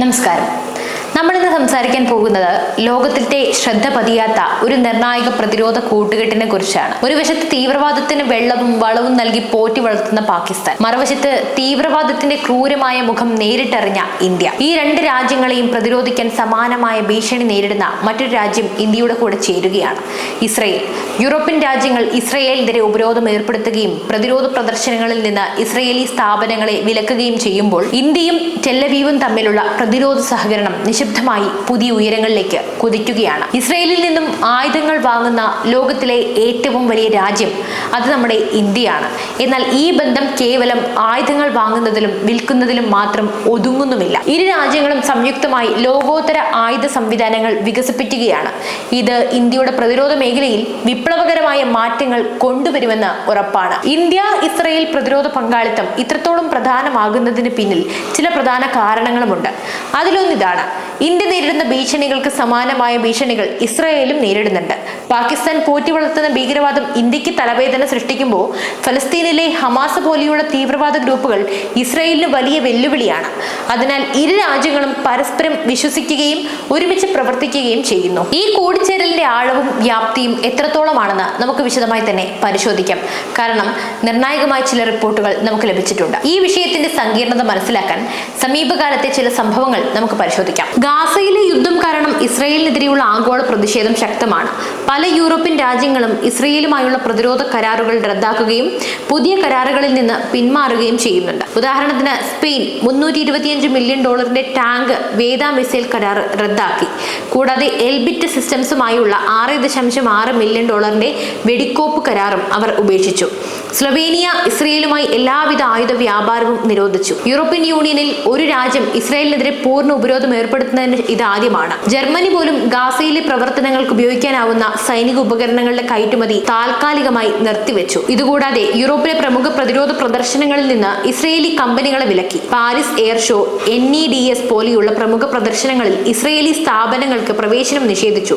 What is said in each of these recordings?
നമസ്കാരം. നമ്മളിന്ന് സംസാരിക്കാൻ പോകുന്നത് ലോകത്തിലെ ശ്രദ്ധ പതിയാത്ത ഒരു നിർണായക പ്രതിരോധ കൂട്ടുകെട്ടിനെ കുറിച്ചാണ്. ഒരു വശത്ത് തീവ്രവാദത്തിന് വെള്ളവും വളവും നൽകി പോറ്റി വളർത്തുന്ന പാകിസ്ഥാൻ മറുവശത്ത് തീവ്രവാദത്തിന്റെ ക്രൂരമായ മുഖം നേരിട്ടറിഞ്ഞ ഇന്ത്യ. ഈ രണ്ട് രാജ്യങ്ങളെയും പ്രതിരോധിക്കാൻ സമാനമായ ഭീഷണി നേരിടുന്ന മറ്റൊരു രാജ്യം ഇന്ത്യയുടെ കൂടെ ചേരുകയാണ്. ഇസ്രയേൽ. യൂറോപ്യൻ രാജ്യങ്ങൾ ഇസ്രയേലിനെതിരെ ഉപരോധം ഏർപ്പെടുത്തുകയും പ്രതിരോധ പ്രദർശനങ്ങളിൽ നിന്ന് ഇസ്രയേലി സ്ഥാപനങ്ങളെ വിലക്കുകയും ചെയ്യുമ്പോൾ ഇന്ത്യയും ടെല്ലവീവും തമ്മിലുള്ള പ്രതിരോധ സഹകരണം നിശബ്ദമായി പുതിയ ഉയരങ്ങളിലേക്ക് കുതിക്കുകയാണ്. ഇസ്രയേലിൽ നിന്നും ആയുധങ്ങൾ വാങ്ങുന്ന ലോകത്തിലെ ഏറ്റവും വലിയ രാജ്യം അത് നമ്മുടെ ഇന്ത്യയാണ്. എന്നാൽ ഈ ബന്ധം കേവലം ആയുധങ്ങൾ വാങ്ങുന്നതിലും വിൽക്കുന്നതിലും മാത്രം ഒതുങ്ങുന്നുമില്ല. ഇരു രാജ്യങ്ങളും സംയുക്തമായി ലോകോത്തര ആയുധ സംവിധാനങ്ങൾ വികസിപ്പിക്കുകയാണ്. ഇത് ഇന്ത്യയുടെ പ്രതിരോധ മേഖലയിൽ വിപ്ലവകരമായ മാറ്റങ്ങൾ കൊണ്ടുവരുമെന്ന് ഉറപ്പാണ്. ഇന്ത്യ ഇസ്രയേൽ പ്രതിരോധ പങ്കാളിത്തം ഇത്രത്തോളം പ്രധാനമാകുന്നതിന് പിന്നിൽ ചില പ്രധാന കാരണങ്ങളുമുണ്ട്. അതിലൊന്നിതാണ് ഇന്ത്യ നേരിടുന്ന ഭീഷണികൾക്ക് സമാനമായ ഭീഷണികൾ ഇസ്രായേലും നേരിടുന്നുണ്ട്. പാകിസ്ഥാൻ പോറ്റി വളർത്തുന്ന ഭീകരവാദം ഇന്ത്യയ്ക്ക് തലവേദന സൃഷ്ടിക്കുമ്പോൾ ഫലസ്തീനിലെ ഹമാസ് പോലെയുള്ള തീവ്രവാദ ഗ്രൂപ്പുകൾ ഇസ്രായേലിന് വലിയ വെല്ലുവിളിയാണ്. അതിനാൽ ഇരു രാജ്യങ്ങളും പരസ്പരം വിശ്വസിക്കുകയും ഒരുമിച്ച് പ്രവർത്തിക്കുകയും ചെയ്യുന്നു. ഈ കൂടിച്ചേരലിന്റെ ആഴവും വ്യാപ്തിയും എത്രത്തോളമാണെന്ന് നമുക്ക് വിശദമായി തന്നെ പരിശോധിക്കാം. കാരണം നിർണായകമായ ചില റിപ്പോർട്ടുകൾ നമുക്ക് ലഭിച്ചിട്ടുണ്ട്. ഈ വിഷയത്തിന്റെ സങ്കീർണത മനസ്സിലാക്കാൻ സമീപകാലത്തെ ചില സംഭവങ്ങൾ നമുക്ക് പരിശോധിക്കാം. ഗാസയിലെ യുദ്ധം കാരണം ഇസ്രയേലിനെതിരെയുള്ള ആഗോള പ്രതിഷേധം ശക്തമാണ്. പല യൂറോപ്യൻ രാജ്യങ്ങളും ഇസ്രയേലുമായുള്ള പ്രതിരോധ കരാറുകൾ റദ്ദാക്കുകയും പുതിയ കരാറുകളിൽ നിന്ന് പിന്മാറുകയും ചെയ്യുന്നുണ്ട്. ഉദാഹരണത്തിന് സ്പെയിൻ മുന്നൂറ്റി ഇരുപത്തിയഞ്ച് മില്യൺ ഡോളറിന്റെ ടാങ്ക് വേദ മിസൈൽ കരാർ റദ്ദാക്കി. കൂടാതെ എൽബിറ്റ് സിസ്റ്റംസുമായുള്ള ആറ് ദശാംശം ആറ് മില്യൺ ഡോളറിന്റെ വെടിക്കോപ്പ് കരാറും അവർ ഉപേക്ഷിച്ചു. സ്ലൊവേനിയ ഇസ്രയേലുമായി എല്ലാവിധ ആയുധ വ്യാപാരവും നിരോധിച്ചു. യൂറോപ്യൻ യൂണിയനിൽ ഒരു രാജ്യം ഇസ്രയേലിനെതിരെ പൂർണ ഉപരോധം ഏർപ്പെടുത്തുന്നതിന് ഇതാദ്യമാണ്. ജർമ്മനി പോലും ഗാസയിലെ പ്രവർത്തനങ്ങൾക്ക് ഉപയോഗിക്കാനാവുന്ന സൈനിക ഉപകരണങ്ങളുടെ കയറ്റുമതി താൽക്കാലികമായി നിർത്തിവെച്ചു. ഇതുകൂടാതെ യൂറോപ്പിലെ പ്രമുഖ പ്രതിരോധ പ്രദർശനങ്ങളിൽ നിന്ന് ഇസ്രയേലി കമ്പനികളെ വിലക്കി. Paris air show N E D S പോലെയുള്ള പ്രമുഖ പ്രദർശനങ്ങളിൽ ഇസ്രയേലി സ്ഥാപനങ്ങൾക്ക് പ്രവേശനം നിഷേധിച്ചു.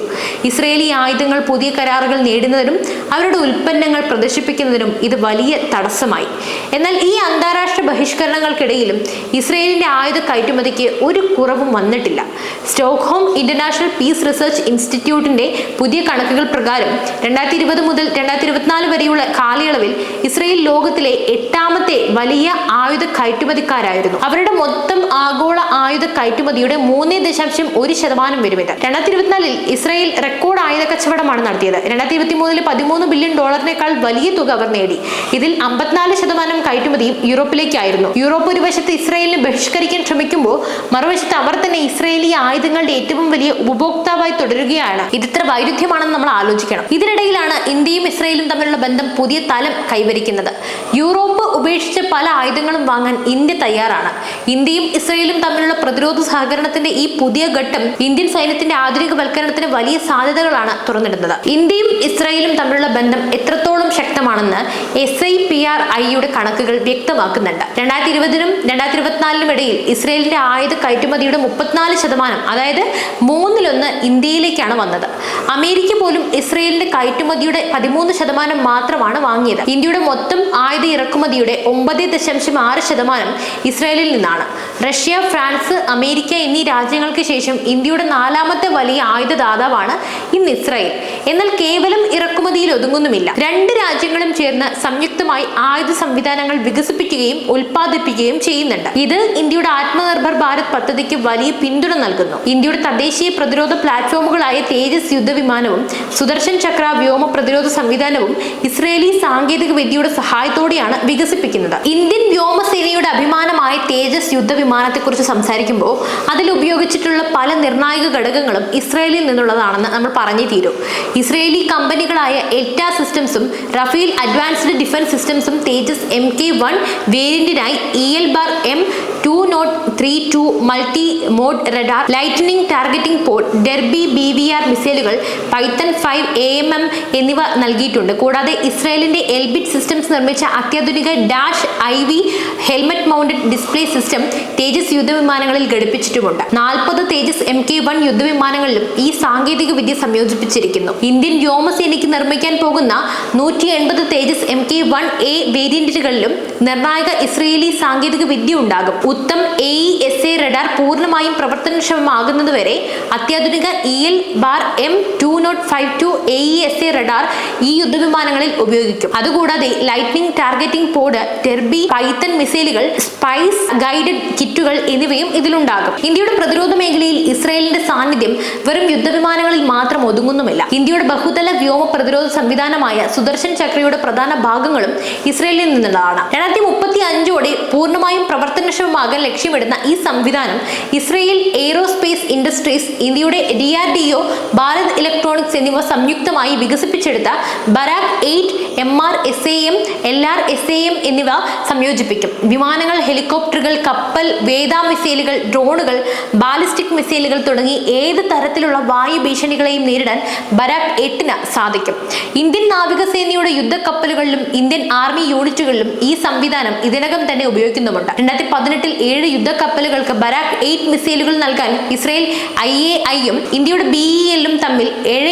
ഇസ്രയേലി ആയുധങ്ങൾ പുതിയ കരാറുകൾ നേടുന്നതിനും അവരുടെ ഉൽപ്പന്നങ്ങൾ പ്രദർശിപ്പിക്കുന്നതിനും ഇത് വലിയ തടസ്സമായി. എന്നാൽ ഈ അന്താരാഷ്ട്ര ബഹിഷ്കരണങ്ങൾക്കിടയിലും ഇസ്രയേലിന്റെ ആയുധ കയറ്റുമതിക്ക് ഒരു കുറവും വന്നിട്ടില്ല. സ്റ്റോക്ക്ഹോം ഇന്റർനാഷണൽ പീസ് റിസർച്ച് ഇൻസ്റ്റിറ്റ്യൂട്ടിന്റെ പുതിയ കണക്കുകൾ പ്രകാരം രണ്ടായിരത്തി ഇരുപത് മുതൽ രണ്ടായിരത്തി ഇരുപത്തിനാല് വരെയുള്ള കാലയളവിൽ ഇസ്രയേൽ ലോകത്തിലെ എട്ടാമത്തെ വലിയ ആയുധ കയറ്റുമതിക്കാരായിരുന്നു. അവരുടെ മൊത്തം ആഗോള ആയുധ കയറ്റുമതിയുടെ മൂന്ന് ദശാംശം ഒരു ശതമാനം വരും ഇത് രണ്ടായിരത്തി ഇരുപത്തിനാലിൽ ഇസ്രയേൽ റെക്കോർഡ് ആയുധ കച്ചവടമാണ് നടത്തിയത്. രണ്ടായിരത്തി ഇരുപത്തി മൂന്നിൽ പതിമൂന്ന് ബില്യൺ ഡോളറിനേക്കാൾ വലിയ തുക അവർ നേടി. ഇതിൽ അമ്പത്തിനാല് ശതമാനം കയറ്റുമതിയും യൂറോപ്പിലേക്കായിരുന്നു. യൂറോപ്പ് ഒരു വശത്ത് ഇസ്രയേലിനെ ബഹിഷ്കരിക്കാൻ ശ്രമിക്കുമ്പോൾ മറുവശത്ത് അവർ തന്നെ ഇസ്രയേലി ആയുധങ്ങളുടെ ഏറ്റവും വലിയ ഉപഭോക്താവായി തുടരുകയാണ്. ഇതിത്ര വൈരുദ്ധ്യമാണെന്ന് നമ്മൾ ആലോചിക്കണം. ഇതിനിടയിലാണ് ഇന്ത്യയും ഇസ്രയേലും തമ്മിലുള്ള ബന്ധം പുതിയ തലം കൈവരിക്കുന്നത്. യൂറോപ്പ് ഉപേക്ഷിച്ച് പല ആയുധങ്ങളും വാങ്ങാൻ ഇന്ത്യ തയ്യാറാണ്. ഇന്ത്യയും ഇസ്രയേലും തമ്മിലുള്ള പ്രതിരോധ സഹകരണത്തിന്റെ ഈ പുതിയ ഘട്ടം ഇന്ത്യൻ സൈന്യത്തിന്റെ ആധുനികവൽക്കരണത്തിന് വലിയ സാധ്യതകളാണ് തുറന്നിടുന്നത്. ഇന്ത്യയും ഇസ്രയേലും തമ്മിലുള്ള ബന്ധം എത്രത്തോളം ശക്തമാണെന്ന് എസ് ഐ പി ആർ ഐയുടെ കണക്കുകൾ വ്യക്തമാക്കുന്നുണ്ട്. രണ്ടായിരത്തി ഇരുപതിനും രണ്ടായിരത്തി ഇരുപത്തിനാലിനും ഇടയിൽ ഇസ്രയേലിന്റെ ആയുധ കയറ്റുമതിയുടെ മുപ്പത്തിനാല് ശതമാനം അതായത് മൂന്നിലൊന്ന് ഇന്ത്യയിലേക്കാണ് വന്നത്. അമേരിക്ക പോലും ഇസ്രയേലിന്റെ കയറ്റുമതിയുടെ പതിമൂന്ന് ശതമാനം മാത്രമാണ് വാങ്ങിയത്. ഇന്ത്യയുടെ മൊത്തം ആയുധ ഇറക്കുമതിയുടെ ഒമ്പത് ദശാംശം ആറ് ശതമാനം ഇസ്രയേലിൽ നിന്നാണ്. റഷ്യ ഫ്രാൻസ് അമേരിക്ക എന്നീ രാജ്യങ്ങൾക്ക് ശേഷം ഇന്ത്യയുടെ നാലാമത്തെ വലിയ ആയുധദാതാവാണ് ഇന്ന് ഇസ്രായേൽ. എന്നാൽ കേവലം ഇറക്കുമതിയിൽ ഒതുങ്ങുന്നുമില്ല. രണ്ട് രാജ്യങ്ങളും ചേർന്ന് സംയുക്തമായി ആയുധ സംവിധാനങ്ങൾ വികസിപ്പിക്കുകയും ഉൽപ്പാദിപ്പിക്കുകയും ചെയ്യുന്നുണ്ട്. ഇത് ഇന്ത്യയുടെ ആത്മനിർഭർ ഭാരത് പദ്ധതിക്ക് വലിയ പിന്തുണ നൽകുന്നു. ഇന്ത്യയുടെ തദ്ദേശീയ പ്രതിരോധ പ്ലാറ്റ്ഫോമുകളായ തേജസ് യുദ്ധവിമാനവും സുദർശൻ ചക്ര വ്യോമ പ്രതിരോധ സംവിധാനവും ഇസ്രയേലി സാങ്കേതിക വിദ്യയുടെ സഹായത്തോടെയാണ് വികസിപ്പിക്കുന്നത്. ഇന്ത്യൻ വ്യോമസേനയുടെ അഭിമാനമായ തേജസ് യുദ്ധവിമാനത്തെക്കുറിച്ച് സംസാരിക്കുമ്പോൾ അതിൽ ഉപയോഗിച്ചിട്ടുള്ള പല നിർണായക ഘടകങ്ങളും ഇസ്രയേലിൽ നിന്നുള്ളതാണെന്ന് നമ്മൾ പറഞ്ഞേ തീരൂ. ഇസ്രയേലി കമ്പനികളായ എൽറ്റ സിസ്റ്റംസും റഫേൽ അഡ്വാൻസ്ഡ് ഡിഫൻസ് സിസ്റ്റംസും Tejas M K one വേരിയന്റിനായി E L bar M two nought three two multi mode radar lightning targeting pod Derby B V R മിസൈലുകൾ Python five A M M എന്നിവ നൽകിയിട്ടുണ്ട്. കൂടാതെ ഇസ്രായേലിന്റെ Elbit systems നിർമ്മിച്ച അത്യാധുനിക dash I V helmet mounted display system Tejas യുദ്ധവിമാനങ്ങളിൽ ഘടിപ്പിച്ചിട്ടുമുണ്ട്. നാൽപ്പത് Tejas M K one യുദ്ധവിമാനങ്ങളിലും ഈ സാങ്കേതിക വിദ്യ സംയോജിപ്പിച്ചിരിക്കുന്നു. ഇന്ത്യൻ വ്യോമസേനയ്ക്ക് നിർമ്മിക്കാൻ പോകുന്ന നൂറ്റി എൺപത് Tejas M K one A വേരിയന്റുകളിലും നിർണായക ഇസ്രയേലി സാങ്കേതിക വിദ്യ ഉണ്ടാകും. Uttam A S A radar പൂർണമായും പ്രവർത്തനക്ഷമമാകുന്നതുവരെ അത്യാധുനിക E L bar M two nought five two A S A radar ഈ യുദ്ധവിമാനങ്ങളിൽ ഉപയോഗിക്കും. അതുകൂടാതെ lightning targeting pod Derby Python മിസൈലുകൾ സ്പൈസ് ഗൈഡഡ് കിറ്റുകൾ എന്നിവയും ഇതിലുണ്ടാകും. ഇന്ത്യയുടെ പ്രതിരോധ മേഖലയിൽ ഇസ്രയേലിന്റെ സാന്നിധ്യം വെറും യുദ്ധവിമാനങ്ങളിൽ മാത്രം ഒതുങ്ങുന്നുമില്ല. ഇന്ത്യയുടെ ബഹുതല വ്യോമ പ്രതിരോധ സംവിധാനമായ സുദർശൻ ചക്രയുടെ പ്രധാന ഭാഗങ്ങളും ഇസ്രായേലിൽ നിന്നുള്ളതാണ്. രണ്ടായിരത്തി മുപ്പത്തി അഞ്ചോടെ പൂർണമായും പ്രവർത്തനക്ഷമമാകാൻ ലക്ഷ്യമിടുന്ന ഈ സംവിധാനം ഇസ്രയേൽ എയ്റോസ്പേസ് ഇൻഡസ്ട്രീസ് ഇന്ത്യയുടെ D R D O Bharat electronics എന്നിവ സംയുക്തമായി വികസിപ്പിച്ചെടുത്ത Barak eight M R S A M L R S A M എന്നിവ സംയോജിപ്പിക്കും. വിമാനങ്ങൾ ഹെലികോപ്റ്ററുകൾ കപ്പൽ വേദ മിസൈലുകൾ ഡ്രോണുകൾ ബാലിസ്റ്റിക് മിസൈലുകൾ തുടങ്ങി ഏത് തരത്തിലുള്ള വായു ഭീഷണികളെയും നേരിടാൻ ബരാക് എട്ടിന് സാധിക്കും. ഇന്ത്യൻ നാവികസേനയുടെ യുദ്ധക്കപ്പലുകളിലും ഇന്ത്യൻ ആർമി യൂണിറ്റുകളിലും ഈ സംവിധാനം ഇതിനകം തന്നെ ഉപയോഗിക്കുന്നുമുണ്ട്. രണ്ടായിരത്തി പതിനെട്ടിൽ ഏഴ് യുദ്ധക്കപ്പലുകൾക്ക് ബരാക് എയ്റ്റ് മിസൈലുകൾ നൽകാൻ ഇസ്രയേൽ ഐ എ ഐയും ഇന്ത്യയുടെ ബി ഇ എല്ലും തമ്മിൽ ഏഴ്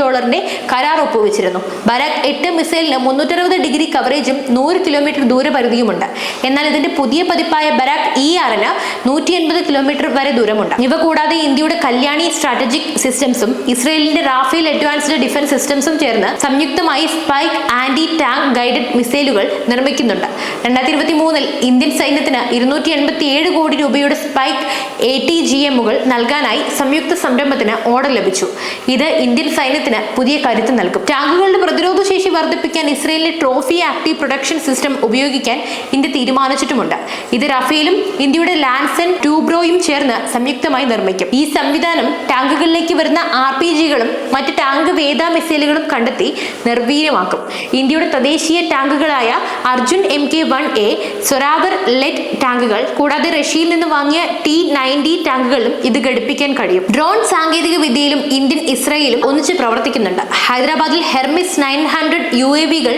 ഡോളറിന്റെ കരാർ ഒപ്പുവെച്ചിരുന്നു. ബരാക് എട്ട് മിസൈലിന് മുന്നൂറ്ററുപത് ഡിഗ്രി കവറേജും നൂറ് കിലോമീറ്റർ ദൂരപരിധിയുമുണ്ട് എന്നാൽ ഇതിന്റെ പുതിയ പതിപ്പായ ബരാക് ഇ ആറിന് നൂറ്റി എൺപത് കിലോമീറ്റർ വരെ ദൂരമുണ്ട്. ഇവ കൂടാതെ ഇന്ത്യയുടെ കല്യാണി സ്ട്രാറ്റജിക് സിസ്റ്റംസും ഇസ്രയേലിന്റെ റാഫേൽ അഡ്വാൻസ്ഡ് ഡിഫൻസ് സിസ്റ്റംസും ചേർന്ന് സംയുക്തമായി സ്പൈക്ക് ആന്റി ടാങ്ക് ഗൈഡഡ് മിസൈലുകൾ നിർമ്മിക്കുന്നുണ്ട്. രണ്ടായിരത്തി ഇരുപത്തി മൂന്നിൽ ഇന്ത്യൻ സൈന്യത്തിന് ഇരുന്നൂറ്റി എൺപത്തി ഏഴ് കോടി രൂപയുടെ സ്പൈക്ക് എ ടി ജി എമ്മുകൾ നൽകാനായി സംയുക്ത സംരംഭത്തിന് ഓർഡർ ലഭിച്ചു. ഇത് ഇന്ത്യൻ സൈന്യത്തിന് പുതിയ കരുത്ത് നൽകും. ടാങ്കുകളുടെ പ്രതിരോധ ശേഷി വർദ്ധിപ്പിക്കാൻ ഇസ്രയേലിലെ ട്രോഫി ആക്റ്റീവ് പ്രൊഡക്ഷൻ സിസ്റ്റം ഉപയോഗിക്കാൻ ഇന്ത്യ തീരുമാനിച്ചിട്ടുമുണ്ട്. ഇത് റഫേലും ഇന്ത്യയുടെ ലാൻസൻ ട്യൂബ്രോയും ചേർന്ന് സംയുക്തമായി നിർമ്മിക്കും. ഈ സംവിധാനം ടാങ്കുകളിലേക്ക് വരുന്ന ആർ പി ജികളും മറ്റ് ടാങ്ക് വേദ മിസൈലുകളും കണ്ടെത്തി നിർവീര്യമാക്കും. ഇന്ത്യയുടെ തദ്ദേശീയ ടാങ്കുകളായ Arjun M K one A Zorawar light ടാങ്കുകൾ കൂടാതെ റഷ്യയിൽ നിന്ന് വാങ്ങിയ ടി നയന്റി ടാങ്കുകളും ഇത് ഘടിപ്പിക്കാൻ കഴിയും. ഡ്രോൺ സാങ്കേതിക വിദ്യയിലും ഇന്ത്യൻ ഇസ്രയേലും ഒന്നിച്ച് പ്രവർത്തിക്കുന്നുണ്ട്. ഹൈദരാബാദിൽ Hermes nine hundred U A വികൾ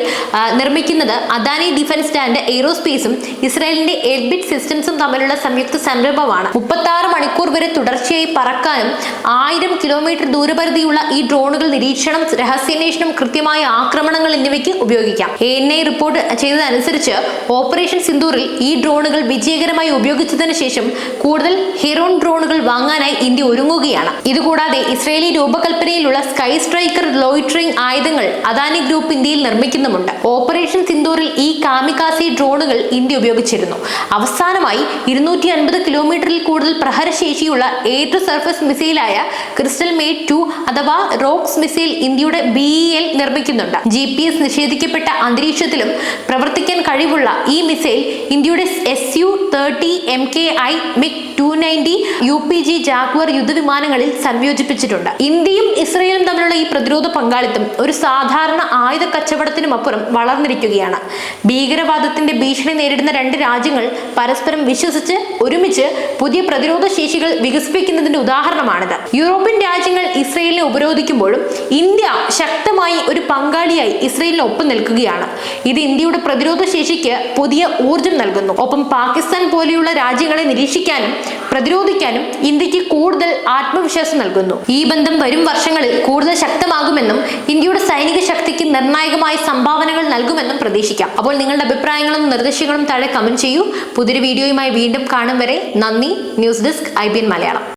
നിർമ്മിക്കുന്നത് അദാനി ഡിഫൻസ് ആൻഡ് എയ്റോസ്പേസും ഇസ്രായേലിന്റെ എൽബിറ്റ് സിസ്റ്റംസും തമ്മിലുള്ള സംയുക്ത സംരംഭമാണ്. മുപ്പത്തി ആറ് മണിക്കൂർ വരെ തുടർച്ചയായി പറക്കാനും ആയിരം കിലോമീറ്റർ ദൂരപരിധിയുള്ള ഈ ഡ്രോണുകൾ നിരീക്ഷണം രഹസ്യാന്വേഷണം കൃത്യമായ ആക്രമണങ്ങൾ എന്നിവയ്ക്ക് ഉപയോഗിക്കാം. എ എൻ ഐ റിപ്പോർട്ട് ചെയ്തതനുസരിച്ച് ഓപ്പറേഷൻ സിന്ദൂറിൽ ഈ ഡ്രോണുകൾ വിജയകരമായി ഉപയോഗിച്ചതിന് ശേഷം കൂടുതൽ ഹെറോൺ ഡ്രോണുകൾ വാങ്ങാനായി ഇന്ത്യ ഒരുങ്ങുകയാണ്. ഇതുകൂടാതെ ഇസ്രായേലി രൂപകൽപ്പനയിലുള്ള സ്കൈ സ്ട്രൈക്കർ ലോയിറ്ററിംഗ് ആയുധങ്ങൾ അദാനി ഗ്രൂപ്പ് ഇന്ത്യയിൽ നിർമ്മിക്കുന്നുമുണ്ട്. ഓപ്പറേഷൻ സിന്ദൂറിൽ ഈ കാമികാസി ഡ്രോണുകൾ ഇന്ത്യ ഉപയോഗിച്ചിരുന്നു. അവസാനമായി ഇരുന്നൂറ്റി അൻപത് കിലോമീറ്ററിൽ കൂടുതൽ പ്രഹരശേഷിയുള്ള എയർ ടു സർഫസ് മിസൈലായ ക്രിസ്റ്റൽ മേഡ് ടു അഥവാ റോക്സ് മിസൈൽ ഇന്ത്യയുടെ ബി എൽ നിർമ്മിക്കുന്നുണ്ട്. ജി പി എസ് നിഷേധിക്കപ്പെട്ട അന്തരീക്ഷത്തിലും പ്രവർത്തിക്കാൻ കഴിവുള്ള ഈ മിസൈൽ ഇന്ത്യയുടെ S U thirty M K I MiG two ninety U P G Jaguar യുദ്ധവിമാനങ്ങളിൽ സംയോജിപ്പിച്ചിട്ടുണ്ട്. ഇന്ത്യയും ഇസ്രയേലും തമ്മിലുള്ള ഈ പ്രതിരോധ പങ്കാളിത്തം ഒരു സാധാരണ ആയുധ കച്ചവടത്തിനുമപ്പുറം വളർന്നിരിക്കുകയാണ്. ഭീകരവാദത്തിന്റെ ഭീഷണി നേരിടുന്ന രണ്ട് രാജ്യങ്ങൾ പരസ്പരം വിശ്വസിച്ച് ഒരുമിച്ച് പുതിയ പ്രതിരോധ ശേഷികൾ വികസിപ്പിക്കുന്നതിന്റെ ഉദാഹരണമാണിത്. യൂറോപ്യൻ രാജ്യങ്ങൾ ഇസ്രയേലിനെ ഉപരോധിക്കുമ്പോഴും ഇന്ത്യ ശക്തമായി ഒരു പങ്കാളിയായി ഇസ്രയേലിന് ഒപ്പം നിൽക്കുകയാണ്. ഇത് ഇന്ത്യയുടെ പ്രതിരോധ ശേഷിക്ക് പുതിയ ഊർജം നൽകുന്നു. ഒപ്പം പാകിസ്ഥാൻ പോലെയുള്ള രാജ്യങ്ങളെ നിരീക്ഷിക്കാനും പ്രതിരോധിക്കാനും ഇന്ത്യയ്ക്ക് കൂടുതൽ ആത്മവിശ്വാസം നൽകുന്നു. ഈ ബന്ധം വരും വർഷങ്ങളിൽ കൂടുതൽ ശക്തമാകുമെന്നും ഇന്ത്യയുടെ സൈനിക ശക്തിക്ക് നിർണായകമായ സംഭാവനകൾ നൽകുമെന്നും പ്രതീക്ഷിക്കാം. അപ്പോൾ നിങ്ങളുടെ അഭിപ്രായങ്ങളും നിർദ്ദേശങ്ങളും താഴെ കമന്റ് ചെയ്യൂ. പുതിയൊരു വീഡിയോയുമായി വീണ്ടും കാണും വരെ. നന്ദി. News desk I Malayalam.